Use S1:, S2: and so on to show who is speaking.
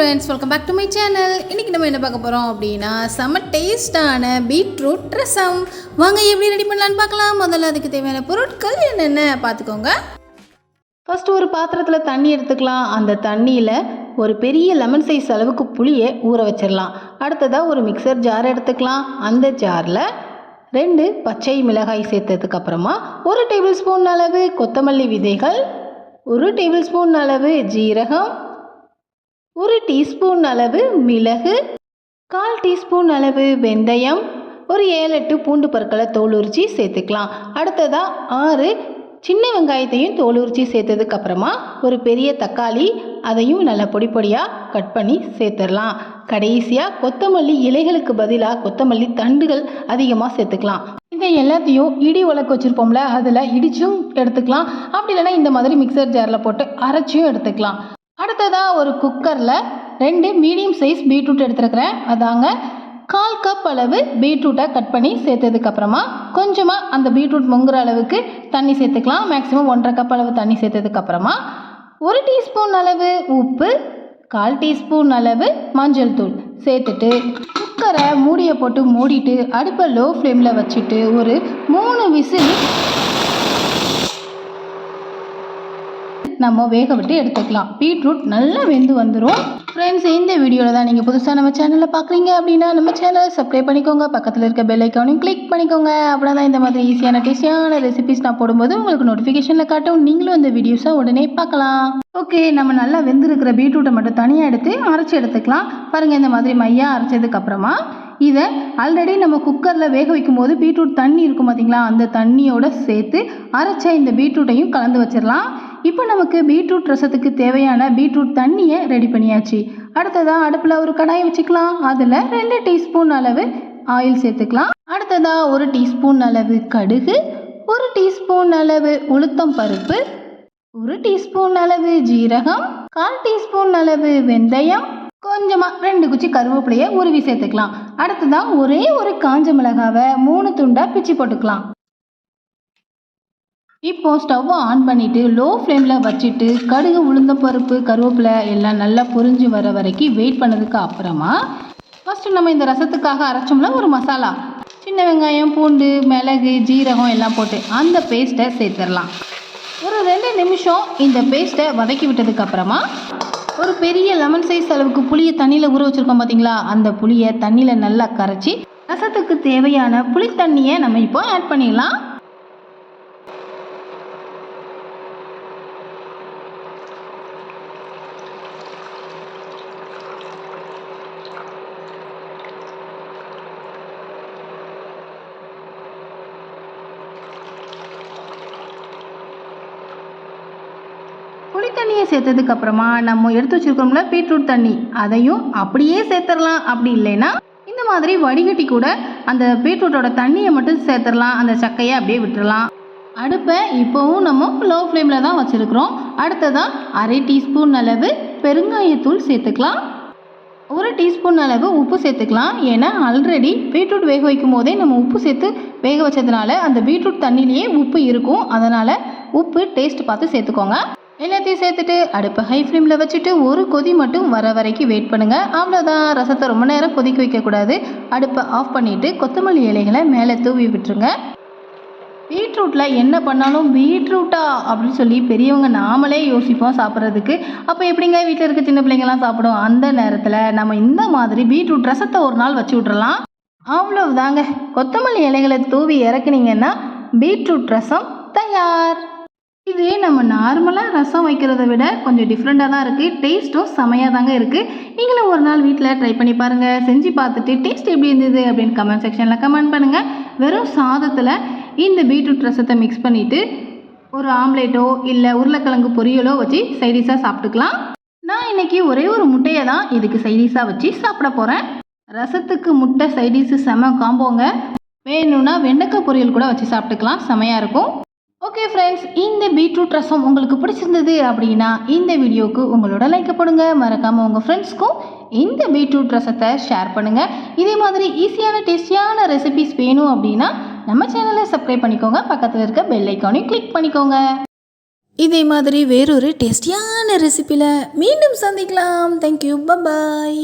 S1: Friends welcome back to my channel இன்றைக்கி நம்ம என்ன பார்க்க போகிறோம் அப்படின்னா செம்ம டேஸ்டான பீட்ரூட் ரசம். வாங்க எப்படி ரெடி பண்ணலான்னு பார்க்கலாம். முதல்ல அதுக்கு தேவையான பொருட்கள் என்னென்ன பார்த்துக்கோங்க. ஃபஸ்ட்டு ஒரு பாத்திரத்தில் தண்ணி எடுத்துக்கலாம். அந்த தண்ணியில் ஒரு பெரிய லெமன் சைஸ் அளவுக்கு புளியை ஊற வச்சிடலாம். அடுத்ததாக ஒரு மிக்சர் ஜார் எடுத்துக்கலாம். அந்த ஜாரில் ரெண்டு பச்சை மிளகாய் சேர்த்ததுக்கு அப்புறமா ஒரு டேபிள் ஸ்பூன் அளவு கொத்தமல்லி விதைகள் ஒரு டேபிள் ஸ்பூன் அளவு ஜீரகம் ஒரு டீஸ்பூன் அளவு மிளகு கால் டீஸ்பூன் அளவு வெந்தயம் ஒரு ஏழு எட்டு பூண்டு பற்களை தோல் உரிச்சி சேர்த்துக்கலாம். அடுத்ததாக ஆறு சின்ன வெங்காயத்தையும் தோல் உரிச்சி சேர்த்ததுக்கு அப்புறமா ஒரு பெரிய தக்காளி அதையும் நல்லா பொடி பொடியாக கட் பண்ணி சேர்த்துடலாம். கடைசியாக கொத்தமல்லி இலைகளுக்கு பதிலாக கொத்தமல்லி தண்டுகள் அதிகமாக சேர்த்துக்கலாம். இதை எல்லாத்தையும் இடி உலக்கு வச்சுருப்போம்ல அதில் இடிச்சும் எடுத்துக்கலாம். அப்படி இல்லைன்னா இந்த மாதிரி மிக்சர் ஜாரில் போட்டு அரைச்சியும் எடுத்துக்கலாம். அடுத்ததாக ஒரு குக்கரில் ரெண்டு மீடியம் சைஸ் பீட்ரூட் எடுத்துருக்கிறேன். அதாங்க கால் கப் அளவு பீட்ரூட்டை கட் பண்ணி சேர்த்ததுக்கப்புறமா கொஞ்சமாக அந்த பீட்ரூட் முங்குற அளவுக்கு தண்ணி சேர்த்துக்கலாம். மேக்ஸிமம் ஒன்றரை கப் அளவு தண்ணி சேர்த்ததுக்கப்புறமா ஒரு டீஸ்பூன் அளவு உப்பு கால் டீஸ்பூன் அளவு மஞ்சள் தூள் சேர்த்துட்டு குக்கரை மூடியை போட்டு மூடிட்டு அடுப்பை லோ ஃப்ளேமில் வச்சுட்டு ஒரு மூணு விசில் நம்ம வேக விட்டு எடுத்துக்கலாம். பீட்ரூட் நல்லா வெந்து வந்துடும் ஃப்ரெண்ட்ஸ் இந்த வீடியோவில் தான் நீங்கள் புதுசாக நம்ம சேனலில் பார்க்குறீங்க அப்படின்னா நம்ம சேனலை சப்ஸ்கிரைப் பண்ணிக்கோங்க. பக்கத்தில் இருக்க பெல் ஐக்கானையும் கிளிக் பண்ணிக்கோங்க. அப்படின்னா தான் இந்த மாதிரி ஈஸியான டேஸ்டியான ரெசிபிஸ் நான் போடும்போது உங்களுக்கு நோட்டிஃபிகேஷனில் காட்டும். நீங்களும் இந்த வீடியோஸை உடனே பார்க்கலாம். ஓகே நம்ம நல்லா வெந்திருக்கிற பீட்ரூட்டை மட்டும் தனியாக எடுத்து அரைச்சி எடுத்துக்கலாம். பாருங்கள் இந்த மாதிரி மையாக அரைச்சதுக்கப்புறமா இதை ஆல்ரெடி நம்ம குக்கரில் வேக வைக்கும் போது பீட்ரூட் தண்ணி இருக்கும் பார்த்தீங்களா அந்த தண்ணியோடு சேர்த்து அரைச்ச இந்த பீட்ரூட்டையும் கலந்து வச்சிடலாம். இப்போ நமக்கு பீட்ரூட் ரசத்துக்கு தேவையான பீட்ரூட் தண்ணியை ரெடி பண்ணியாச்சு. அடுத்ததாக அடுப்பில் ஒரு கடாயை வச்சுக்கலாம். அதில் ரெண்டு டீஸ்பூன் அளவு ஆயில் சேர்த்துக்கலாம். அடுத்ததாக ஒரு டீஸ்பூன் அளவு கடுகு ஒரு டீஸ்பூன் அளவு உளுத்தம் பருப்பு ஒரு டீஸ்பூன் அளவு ஜீரகம் கால் டீஸ்பூன் அளவு வெந்தயம் கொஞ்சமாக ரெண்டு குச்சி கருவேப்பிலையை உருவி சேர்த்துக்கலாம். அடுத்ததாக ஒரே ஒரு காஞ்ச மிளகாவை மூணு துண்டாக பிச்சு போட்டுக்கலாம். இப்போ ஸ்டவ்வை ஆன் பண்ணிட்டு லோ ஃப்ளேமில் வச்சுட்டு கடுகு உளுந்த பருப்பு கருவேப்பிலை எல்லாம் நல்லா பொறிஞ்சு வர வரைக்கும் வெயிட் பண்ணதுக்கு அப்புறமா ஃபஸ்ட்டு நம்ம இந்த ரசத்துக்காக அரைச்சோம்னா ஒரு மசாலா. சின்ன வெங்காயம் பூண்டு மிளகு ஜீரகம் எல்லாம் போட்டு அந்த பேஸ்ட்டை சேர்த்துடலாம். ஒரு ரெண்டு நிமிஷம் இந்த பேஸ்ட்டை வதக்கி விட்டதுக்கு அப்புறமா ஒரு பெரிய லெமன் சைஸ் அளவுக்கு புளியை தண்ணியில் ஊற வச்சுருக்கோம் பார்த்தீங்களா அந்த புளியை தண்ணியில் நல்லா கரைச்சி ரசத்துக்கு தேவையான புளி தண்ணியை நம்ம இப்போ ஆட் பண்ணிடலாம். புளி தண்ணியை சேர்த்ததுக்கு அப்புறமா நம்ம எடுத்து வச்சிருக்கோம்ல பீட்ரூட் தண்ணி அதையும் அப்படியே சேர்த்துடலாம். அப்படி இல்லைன்னா இந்த மாதிரி வடிகட்டி கூட அந்த பீட்ரூட்டோட தண்ணியை மட்டும் சேர்த்துடலாம். அந்த சக்கையை அப்படியே விட்டுடலாம். அடுப்பை இப்போவும் நம்ம லோ ஃப்ளேமில் தான் வச்சுருக்குறோம். அடுத்ததாக அரை டீஸ்பூன் அளவு பெருங்காயத்தூள் சேர்த்துக்கலாம். ஒரு டீஸ்பூன் அளவு உப்பு சேர்த்துக்கலாம். ஏன்னா ஆல்ரெடி பீட்ரூட் வேக வைக்கும் போதே நம்ம உப்பு சேர்த்து வேக வச்சதுனால அந்த பீட்ரூட் தண்ணியிலேயே உப்பு இருக்கும். அதனால் உப்பு டேஸ்ட் பார்த்து சேர்த்துக்கோங்க. எல்லாத்தையும் சேர்த்துட்டு அடுப்பை ஹை ஃப்ளேமில் வச்சுட்டு ஒரு கொதி மட்டும் வர வரைக்கும் வெயிட் பண்ணுங்கள் அவ்வளோதான் ரசத்தை ரொம்ப நேரம் கொதிக்க வைக்கக்கூடாது. அடுப்பை ஆஃப் பண்ணிவிட்டு கொத்தமல்லி இலைகளை மேலே தூவி விட்டுருங்க. பீட்ரூட்டில் என்ன பண்ணாலும் பீட்ரூட்டா அப்படின்னு சொல்லி பெரியவங்க நாமளே யோசிப்போம் சாப்பிட்றதுக்கு. அப்போ எப்படிங்க வீட்டில் இருக்க சின்ன பிள்ளைங்கலாம் சாப்பிடும்? அந்த நேரத்தில் நம்ம இந்த மாதிரி பீட்ரூட் ரசத்தை ஒரு நாள் வச்சு விட்றலாம் அவ்வளவுதாங்க. கொத்தமல்லி இலைகளை தூவி இறக்குனீங்கன்னா பீட்ரூட் ரசம் தயார். இது நம்ம நார்மலாக ரசம் வைக்கிறத விட கொஞ்சம் டிஃப்ரெண்ட்டாக தான் இருக்குது டேஸ்ட்டும் செமையாக தாங்க இருக்குது நீங்களும் ஒரு நாள் வீட்டில் ட்ரை பண்ணி பாருங்கள் செஞ்சு பார்த்துட்டு டேஸ்ட் எப்படி இருந்தது அப்படின்னு கமெண்ட் செக்ஷனில் கமெண்ட் பண்ணுங்கள் வெறும் சாதத்தில் இந்த பீட்ரூட் ரசத்தை மிக்ஸ் பண்ணிவிட்டு ஒரு ஆம்லேட்டோ இல்லை உருளைக்கிழங்கு பொரியலோ வச்சு சைடிஷாக சாப்பிட்டுக்கலாம். நான் இன்னைக்கு ஒரே ஒரு முட்டையை தான் இதுக்கு சைடிஷாக வச்சு சாப்பிட போகிறேன் ரசத்துக்கு முட்டை சைடிஷு செம காம்போங்க வேணும்னா வெண்டைக்காய் பொரியல் கூட வச்சு சாப்பிட்டுக்கலாம். செமையாக இருக்கும். ஓகே ஃப்ரெண்ட்ஸ் இந்த பீட்ரூட் ரசம் உங்களுக்கு பிடிச்சிருந்தது அப்படின்னா இந்த வீடியோவுக்கு உங்களோட லைக்கை போடுங்க. மறக்காமல் உங்கள் ஃப்ரெண்ட்ஸ்க்கும் இந்த பீட்ரூட் ரசத்தை ஷேர் பண்ணுங்கள் இதே மாதிரி ஈஸியான டேஸ்டியான ரெசிபிஸ் வேணும் அப்படின்னா நம்ம சேனலை சப்ஸ்கிரைப் பண்ணிக்கோங்க. பக்கத்தில் இருக்க பெல் ஐக்கானையும் கிளிக் பண்ணிக்கோங்க.
S2: இதே மாதிரி வேறொரு டேஸ்டியான ரெசிப்பியில் மீண்டும் சந்திக்கலாம். Thank you bye bye